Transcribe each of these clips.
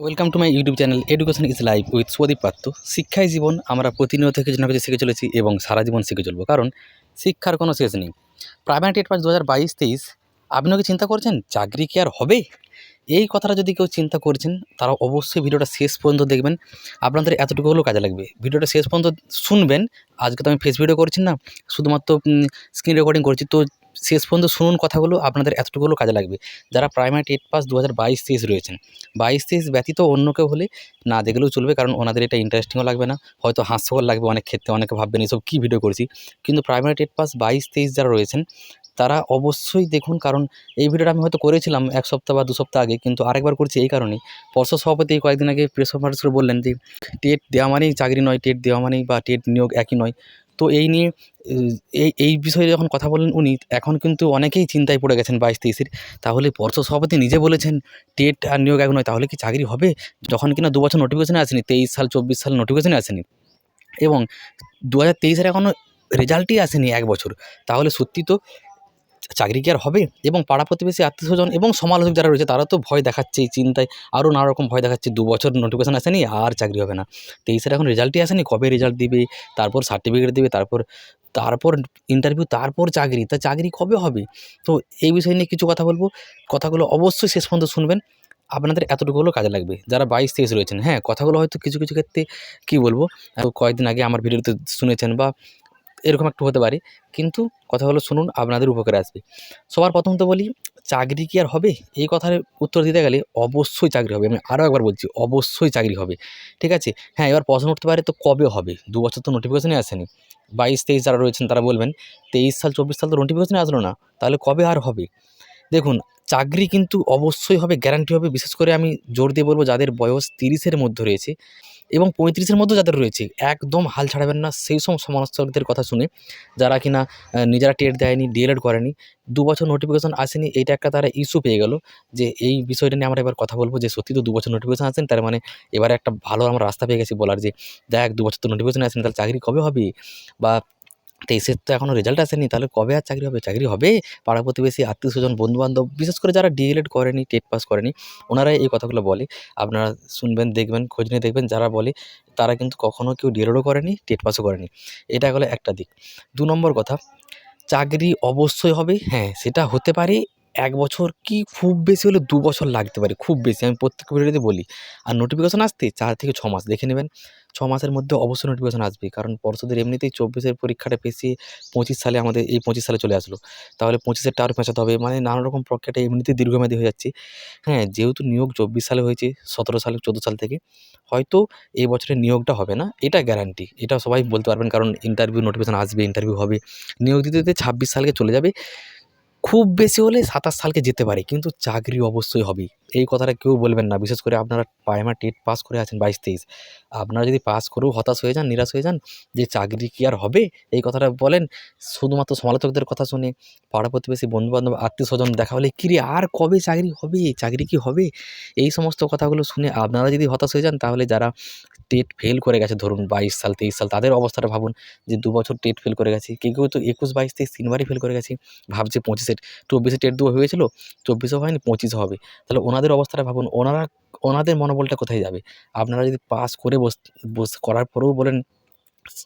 Welcome to my YouTube channel education is life with Sudip Patra শিক্ষাই জীবন আমরা প্রতিনিয়ত কিছু না কিছু শিখে চলেছি এবং সারা জীবন শিখে চলবো। কারণ শিক্ষার কোনো শেষ নেই। প্রাইমারি টেট পাস দু হাজার বাইশ তেইশ, আপনিও কি চিন্তা করছেন, চাকরি কি আর হবে? এই কথাটা যদি কেউ চিন্তা করছেন, তারা অবশ্যই ভিডিওটা শেষ পর্যন্ত দেখবেন। আপনাদের এতটুকু হলেও কাজে লাগবে। ভিডিওটা শেষ পর্যন্ত শুনবেন। আজকে তো আমি ফেস ভিডিও করছি না। শুধুমাত্র স্ক্রিন রেকর্ডিং করছি। তো শেষ পর্যন্ত শুনুন কথাগুলো, আপনাদের এতটুকু হলেও কাজে লাগবে। যারা প্রাইমারি টেট পাস দু হাজার বাইশ তেইশ রয়েছেন, বাইশ তেইশ ব্যতীত অন্য কেউ হলে না দেখলেও চলবে, কারণ ওনাদের এটা ইন্টারেস্টিংও লাগবে না। হয়তো হাস্যকর লাগবে অনেক ক্ষেত্রে, অনেকে ভাববেন এসব কী ভিডিও করছি। কিন্তু প্রাইমারি টেট পাস বাইশ তেইশ যারা রয়েছেন, তারা অবশ্যই দেখুন, কারণ এই ভিডিওটা আমি হয়তো করেছিলাম এক সপ্তাহ বা দু সপ্তাহ আগে, কিন্তু আরেকবার করছি এই কারণেই। পর্ষদ সভাপতি কয়েকদিন আগে প্রেস কনফারেন্স করে বললেন যে, টেট দেওয়া মানেই চাকরি নয়, টেট দেওয়া মানেই বা টেট নিয়োগ একই নয়। তো এই নিয়ে, এই এই বিষয়ে যখন কথা বলেন উনি, এখন কিন্তু অনেকেই চিন্তায় পড়ে গেছেন বাইশ তেইশের। তাহলে পর্ষদ সভাপতি নিজে বলেছেন টেট আর নিয়োগ এক নয়, তাহলে কি চাকরি হবে? যখন কিনা দু বছর নোটিফিকেশানে আসেনি, তেইশ সাল, চব্বিশ সাল নোটিফিকেশানে আসেনি। এবং দু হাজার তেইশের এখনও রেজাল্টই আসেনি এক বছর। তাহলে সত্যি তো চাকরি কি আর হবে? এবং পাড়া প্রতিবেশী আত্মীয় স্বজন এবং সমালোচক যারা রয়েছে, তারা তো ভয় দেখাচ্ছে চিন্তায়। আরও নানা রকম ভয় দেখাচ্ছে, দু বছর নোটিফিকেশন আসেনি, আর চাকরি হবে না। তেইশের এখন রেজাল্টই আসেনি, কবে রেজাল্ট দিবে? তারপর সার্টিফিকেট দেবে, তারপর তারপর ইন্টারভিউ তারপর চাকরি। তা চাকরি কবে হবে? তো এই বিষয় নিয়ে কিছু কথা বলব। কথাগুলো অবশ্যই শেষ পর্যন্ত শুনবেন। আপনাদের এতটুকু হলেও কাজে লাগবে। যারা বাইশ তেইশ রয়েছেন হ্যাঁ কথাগুলো হয়তো কিছু কিছু ক্ষেত্রে কী বলব? কয়েকদিন আগে আমার ভিডিওতে শুনেছেন বা এরকম একটু হতে পারে। কিন্তু কথা হলো, শুনুন, আপনাদের উপকারে আসবে। সবার প্রথম তো বলি, চাকরি কি আর হবে? এই কথার উত্তর দিতে গেলে অবশ্যই চাকরি হবে। আমি আরও একবার বলছি, অবশ্যই চাকরি হবে। ঠিক আছে? হ্যাঁ এবার প্রশ্ন উঠতে পারে, তো কবে হবে? দু বছর তো নোটিফিকেশনই আসেনি। বাইশ, তেইশ যারা রয়েছেন, তারা বলবেন, তেইশ সাল, চব্বিশ সাল তো নোটিফিকেশনই আসলো না। তাহলে কবে আর হবে? দেখুন চাকরি কিন্তু অবশ্যই হবে গ্যারান্টি হবে। বিশেষ করে আমি জোর দিয়ে বলব, যাদের বয়স তিরিশের মধ্যে রয়েছে এবং পঁয়ত্রিশের মধ্যে যাদের রয়েছে, একদম হাল ছাড়াবেন না। সেই সব সমালোচকদের কথা শুনে, যারা কিনা নিজেরা টেট দেয়নি, ডিএলএড করেনি, দু বছর নোটিফিকেশন আসেনি, এইটা একটা তারা ইস্যু পেয়ে গেল যে এই বিষয়টা নিয়ে আমরা এবার কথা বলব যে সত্যি তো দু বছর নোটিফিকেশন আসেন, তার মানে এবারে একটা ভালো আমরা রাস্তা পেয়ে গেছি বলার যে, দেখ দু বছর তো নোটিফিকেশন আসেনি, তাহলে চাকরি কবে হবে? বা তেইশের তো এখনও রেজাল্ট আসেনি, তাহলে কবে আর চাকরি হবে? চাকরি হবে পাড়া প্রতিবেশী আত্মীয় স্বজন বন্ধুবান্ধব, বিশেষ করে যারা ডিএলএড করেনি, টেট পাস করেনি, ওনারাই এই কথাগুলো বলে। আপনারা শুনবেন, দেখবেন, খোঁজ নিয়ে দেখবেন, যারা বলে তারা কিন্তু কখনও কেউ ডিএলএডও করেনি, টেট পাসও করেনি। এটা হলো একটা দিক। দু নম্বর কথা, চাকরি অবশ্যই হবে হ্যাঁ সেটা হতে পারে এক বছর কি খুব বেশি হলে দু বছর লাগতে পারে? খুব বেশি। আমি প্রত্যেক ভিডিওতে বলি। আর নোটিফিকেশন আসতে চার থেকে ছ মাস, দেখে নেবেন। ছ মাসের মধ্যে অবশ্যই নোটিফিকেশন আসবে। কারণ পর্ষদের এমনিতেই চব্বিশের পরীক্ষাটা পেছিয়ে পঁচিশ সালে আমাদের এই পঁচিশ সালে চলে আসলো। তাহলে পঁচিশেরটা আরও পেঁচাতে হবে। মানে নানা রকম প্রক্রিয়াটা এমনিতেই দীর্ঘমেয়াদী হয়ে যাচ্ছে। হ্যাঁ যেহেতু নিয়োগ চব্বিশ সালে হয়েছে, সতেরো সালে, চোদ্দ সাল থেকে, হয়তো এই বছরের নিয়োগটা হবে না। এটা গ্যারান্টি এটা সবাই বলতে পারবেন। কারণ ইন্টারভিউ নোটিফিকেশন আসবে ইন্টারভিউ হবে। নিয়োগ দিতে দিতে ছাব্বিশ সালকে চলে যাবে। খুব বেশি হলে সাতাশ সালকে যেতে পারে, কিন্তু চাকরি অবশ্যই হবে এই কথাটা কেউ বলবেন না, বিশেষ করে আপনারা প্রাইমারি টেট পাস করে আছেন বাইশ তেইশ। আপনারা যদি পাস করেও হতাশ হয়ে যান, নিরাশ হয়ে যান, যে চাকরি কি আর হবে? এই কথাটা বলেন, শুধুমাত্র সমালোচকদের কথা শুনে, পাড়া প্রতিবেশী, বন্ধুবান্ধব, আত্মীয় স্বজন দেখা হলে, কিরে, আর কবে চাকরি হবে? চাকরি কি হবে? এই সমস্ত কথাগুলো শুনে আপনারা যদি হতাশ হয়ে যান, তাহলে যারা টেট ফেল করে গেছে, ধরুন বাইশ সাল, তেইশ সাল, তাদের অবস্থাটা ভাবুন, যে দু বছর টেট ফেল করে গেছে। কেউ কেউ তো একুশ, বাইশ, তেইশ, তিনবারই ফেল করে গেছে। ভাবছে পঁচিশে চব্বিশে টেট দেওয়া হয়েছিল, চব্বিশও হয়নি, পঁচিশও হবে। তাহলে ওনাদের অবস্থাটা ভাবুন, ওনারা, ওনাদের মনোবলটা কোথায় যাবে? আপনারা যদি পাস করে বস বস, করার পরেও বলেন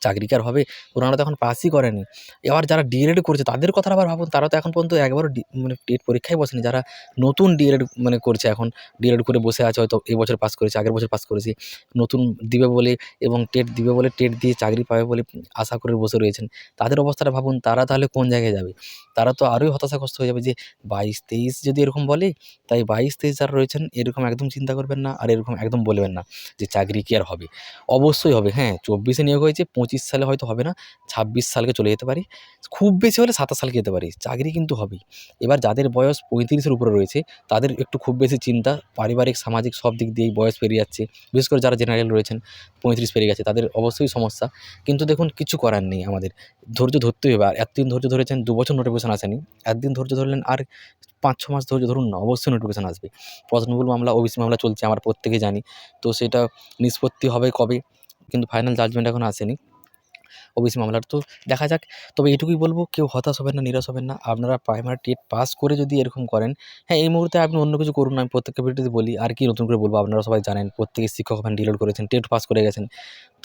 চাকরি কি হবে ওনারা তো এখন পাসই করেনি। এবার যারা ডিএলএড করছে, তাদের কথাটা আবার ভাবুন, তারা তো এখন পর্যন্ত একবারও মানে টেট পরীক্ষায় বসেনি। যারা নতুন ডিএলএড মানে করছে এখন ডিএলএড করে বসে আছে, হয়তো এবছর বছর পাস করেছে, আগের বছর পাস করেছে, নতুন দিবে বলে এবং টেট দিবে বলে, টেট দিয়ে চাকরি পাবে বলে আশা করে বসে রয়েছেন, তাদের অবস্থাটা ভাবুন, তারা তাহলে কোন জায়গায় যাবে? তারা তো আরোই হতাশাগ্রস্ত হয়ে যাবে যে বাইশ তেইশ যদি এরকম বলে, তাই বাইশ তেইশ যারা রয়েছেন, এরকম একদম চিন্তা করবেন না আর এরকম একদম বলবেন না যে চাকরি কি আর হবে। অবশ্যই হবে হ্যাঁ চব্বিশে নিয়োগ হয়েছে পঁচিশ সালে হয়তো হবে না, ছাব্বিশ সালকে চলে যেতে পারি। খুব বেশি হলে সাতাশ সালকে যেতে পারি, চাকরি কিন্তু হবেই। এবার যাদের বয়স পঁয়ত্রিশের উপরে রয়েছে, তাদের একটু খুব বেশি চিন্তা, পারিবারিক, সামাজিক সব দিক দিয়েই বয়স পেরিয়ে যাচ্ছে। বিশেষ করে যারা জেনারেল রয়েছেন, পঁয়ত্রিশ পেরিয়ে গেছে, তাদের অবশ্যই সমস্যা। কিন্তু দেখুন, কিছু করার নেই আমাদের। ধৈর্য ধরতেই হবে। আর এতদিন ধৈর্য ধরেছেন, দু বছর নোটিফিকেশন আসেনি। একদিন ধৈর্য ধরলেন, আর পাঁচ ছ মাস ধৈর্য ধরুন না, অবশ্যই নোটিফিকেশন আসবে। প্রশ্নমূল মামলা ওবিসি মামলা চলছে, আমরা প্রত্যেকে জানি। তো সেটা নিষ্পত্তি হবে কবে? কিন্তু ফাইনাল জাজমেন্ট এখন আসেনি। ওবিসি মামলার তো দেখা যাক, তবে এটুকুই বলব, কেউ হতাশ হবেন না, নিরাশ হবেন না। আপনারা প্রাইমারি টেট পাস করে যদি এরকম করেন হ্যাঁ এই মুহূর্তে আপনি অন্য কিছু করুন, আমি প্রত্যেকটা ভিডিওতে বলি, আর কি নতুন করে বলব, আপনারা সবাই জানেন, প্রত্যেকে শিক্ষক হবেন ডিলোড করেছেন টেট পাস করে গেছেন।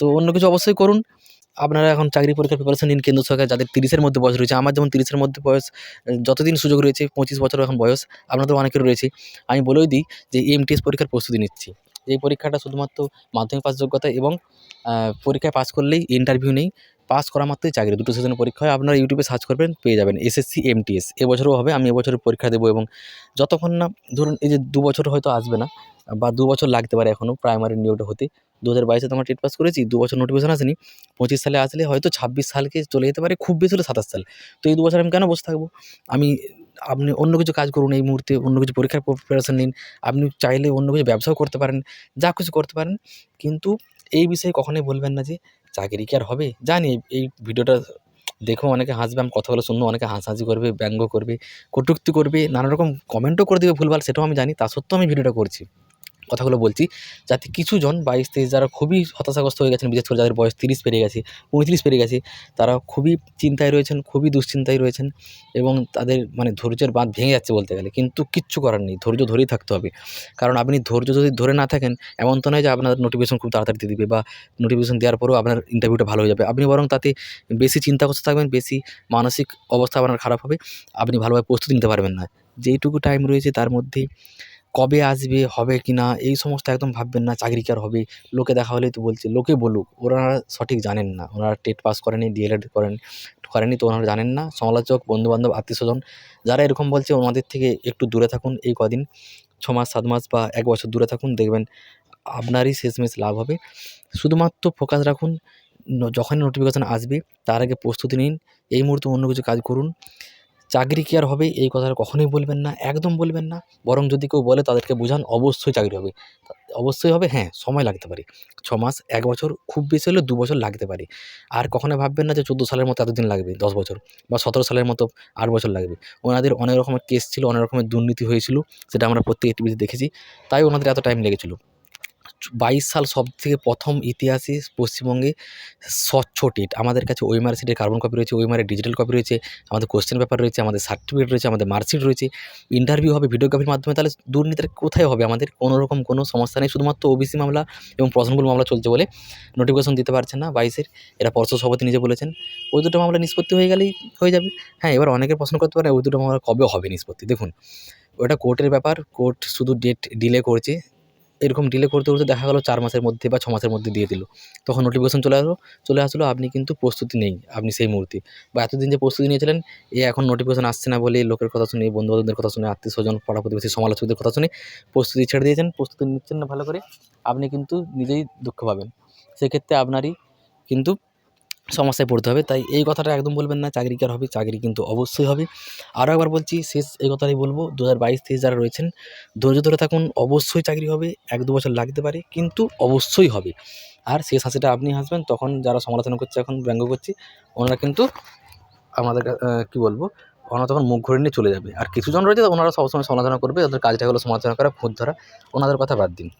তো অন্য কিছু অবশ্যই করুন। আপনারা এখন চাকরি পরীক্ষার প্রিপারেশন নিন, কেন্দ্র সরকার যাদের তিরিশের মধ্যে বয়স রয়েছে, আমার যেমন তিরিশের মধ্যে বয়স, যতদিন সুযোগ রয়েছে, পঁচিশ বছর এখন বয়স, আপনাদের অনেকের রয়েছে। আমি বলেই দিই যে এমটিএস পরীক্ষার প্রস্তুতি নিচ্ছি। এই পরীক্ষাটা শুধুমাত্র মাধ্যমিক পাস যোগ্যতা এবং পরীক্ষায় পাস করলেই ইন্টারভিউ নেই, পাস করা মাত্রই চাকরি। দুটো সেশনের পরীক্ষা হয় আপনারা ইউটিউবে সার্চ করবেন, পেয়ে যাবেন এসএসসি এমটিএস এবছরও হবে, আমি এবছরের পরীক্ষা দেবো এবং যতক্ষণ না, ধরুন এই যে দু বছর হয়তো আসবে না, বা দু বছর লাগতে পারে এখনও প্রাইমারি নিয়োগটা হতে। দু হাজার বাইশে তো টেট পাস করেছি, দু বছর নোটিফিকেশন আসেনি, পঁচিশ সালে আসলে হয়তো ছাব্বিশ সালকে চলে যেতে পারে, খুব বেশি হলে সাতাশ সাল। তো এই দু বছর আমি কেন বসে থাকব? আমি আপনি অন্য কিছু কাজ করুন এই মুহূর্তে, অন্য কিছু পরীক্ষার প্রিপারেশন নিন। আপনি চাইলে অন্য কিছু ব্যবসাও করতে পারেন, যা কিছু করতে পারেন। কিন্তু এই বিষয়ে কখনোই বলবেন না যে, চাকরি কি আর হবে? জানি এই- ভিডিওটা দেখো অনেকে হাসবে, আমি কথাগুলো শুনব, অনেকে হাসাহাসি করবে, ব্যঙ্গ করবে, কটুক্তি করবে, নানা রকম কমেন্টও করে দেবে ভুলভাল, সেটাও আমি জানি, তা সত্ত্বেও আমি ভিডিওটা করছি। কথাগুলো বলছি, যাতে কিছু জন বাইশ তেইশ যারা খুবই হতাশাগ্রস্ত হয়ে গেছেন, বিশেষ করে যাদের বয়স তিরিশ পেরিয়ে গেছে, পঁয়ত্রিশ পেরিয়ে গেছে, তারা খুবই চিন্তায় রয়েছেন, খুবই দুশ্চিন্তায় রয়েছেন এবং তাদের মানে ধৈর্যের বাঁধ ভেঙে যাচ্ছে বলতে গেলে। কিন্তু কিচ্ছু করার নেই, ধৈর্য ধরেই থাকতে হবে। কারণ আপনি ধৈর্য যদি ধরে না থাকেন, এমন তো নয় যে আপনার নোটিফিকেশন খুব তাড়াতাড়ি দিয়ে দিবে বা নোটিফিকেশন দেওয়ার পরেও আপনার ইন্টারভিউটা ভালো হয়ে যাবে। আপনি বরং তাতে বেশি চিন্তাগ্রস্ত থাকবেন, বেশি মানসিক অবস্থা আপনার খারাপ হবে, আপনি ভালোভাবে প্রস্তুতি নিতে পারবেন না। যেইটুকু টাইম রয়েছে তার মধ্যে কবে আসবে, হবে কি না এই সমস্ত একদম ভাববেন না, চাকরি কি আর হবে? লোকে দেখা হলেই তো বলছে, লোকে বলুক ওনারা সঠিক জানেন না। ওনারা টেট পাস করেনি, ডিএলএড করেন, করেনি তো ওনারা জানেন না। সমালোচক, বন্ধুবান্ধব, আত্মীয়স্বজন, যারা এরকম বলছে ওনাদের থেকে একটু দূরে থাকুন এই কদিন, ছ মাস, সাত মাস বা এক বছর দূরে থাকুন, দেখবেন আপনারই শেষমেশ লাভ হবে। শুধুমাত্র ফোকাস রাখুন, যখনই নোটিফিকেশান আসবে, তার আগে প্রস্তুতি নিন, এই মুহূর্তে অন্য কিছু কাজ করুন। চাকরি কি আর হবে? এই কথাটা কখনোই বলবেন না, একদম বলবেন না। বরং যদি কেউ বলে, তাদেরকে বোঝান, অবশ্যই চাকরি হবে। অবশ্যই হবে? হ্যাঁ সময় লাগতে পারে। ছ মাস, এক বছর, খুব বেশি হলে দু বছর লাগতে পারে। আর কখনো ভাববেন না যে চোদ্দ সালের মতো এতদিন লাগবে, দশ বছর বা সতেরো সালের মতো আট বছর লাগবে। ওনাদের অনেক রকমের কেস ছিল, অনেক রকমের দুর্নীতি হয়েছিল, সেটা আমরা প্রত্যেক টিভিতে দেখেছি। তাই ওনাদের এত টাইম লেগেছিলো। বাইশ সাল সব থেকে প্রথম ইতিহাসে পশ্চিমবঙ্গে স্বচ্ছ টেট। আমাদের কাছে ওইমার সিটের কার্বন কপি রয়েছে ওইমারের ডিজিটাল কপি রয়েছে, আমাদের কোশ্চেন পেপার রয়েছে, আমাদের সার্টিফিকেট রয়েছে, আমাদের মার্কশিট রয়েছে। ইন্টারভিউ হবে ভিডিওগ্রাফির মাধ্যমে, তাহলে দুর্নীতিটা কোথায় হবে? আমাদের কোনো রকম কোনো সমস্যা নেই, শুধুমাত্র ওবিসি মামলা এবং প্রশ্নগুলো মামলা চলছে বলে নোটিফিকেশন দিতে পারছেন না বাইশের। এরা পর্ষদ সভাপতি নিজে বলেছেন, ওই দুটো মামলা নিষ্পত্তি হয়ে গেলেই হয়ে যাবে। হ্যাঁ এবার অনেকে প্রশ্ন করতে পারে, ওই দুটো মামলা কবে হবে নিষ্পত্তি? দেখুন, ওটা কোর্টের ব্যাপার কোর্ট শুধু ডেট ডিলে করছে এরকম ডিলে করতে করতে দেখা গেলো চার মাসের মধ্যে বা ছ মাসের মধ্যে দিয়ে দিল। তখন নোটিফিকেশন চলে আসলো চলে আসলো, আপনি কিন্তু প্রস্তুতি নেই, আপনি সেই মুহূর্তে। বা এতদিন যে প্রস্তুতি নিয়েছিলেন, এ এখন নোটিফিকেশন আসছে না বলে লোকের কথা শুনে বন্ধু বান্ধবদের কথা শুনে, আত্মীয় স্বজন, পড়া প্রতিবেশী, সমালোচকদের কথা শুনে প্রস্তুতি ছেড়ে দিয়েছেন, প্রস্তুতি নিচ্ছেন না ভালো করে, আপনি কিন্তু নিজেই দুঃখ পাবেন। সেক্ষেত্রে আপনারই কিন্তু সমস্যায় পড়তে হবে। তাই এই কথাটা একদম বলবেন না, চাকরি কি আর হবে? চাকরি কিন্তু অবশ্যই হবে। আরও একবার বলছি, শেষ এই কথাটাই বলব দু হাজার বাইশ তেইশ যারা রয়েছেন, ধৈর্য ধরে থাকুন, অবশ্যই চাকরি হবে, এক দু বছর লাগতে পারে, কিন্তু অবশ্যই হবে। আর শেষ হাসিটা আপনি হাসবেন, তখন যারা সমালোচনা করছে, এখন ব্যঙ্গ করছি, ওনারা কিন্তু আমাদের কা- বলব, ওনারা তখন মুখ ঘুরে নিয়ে চলে যাবে। আর কিছুজন রয়েছে, ওনারা সবসময় সমালোচনা করবে, ওদের কাজটা হলো সমালোচনা করা খুঁত ধরা, ওনাদের কথা বাদ দিন।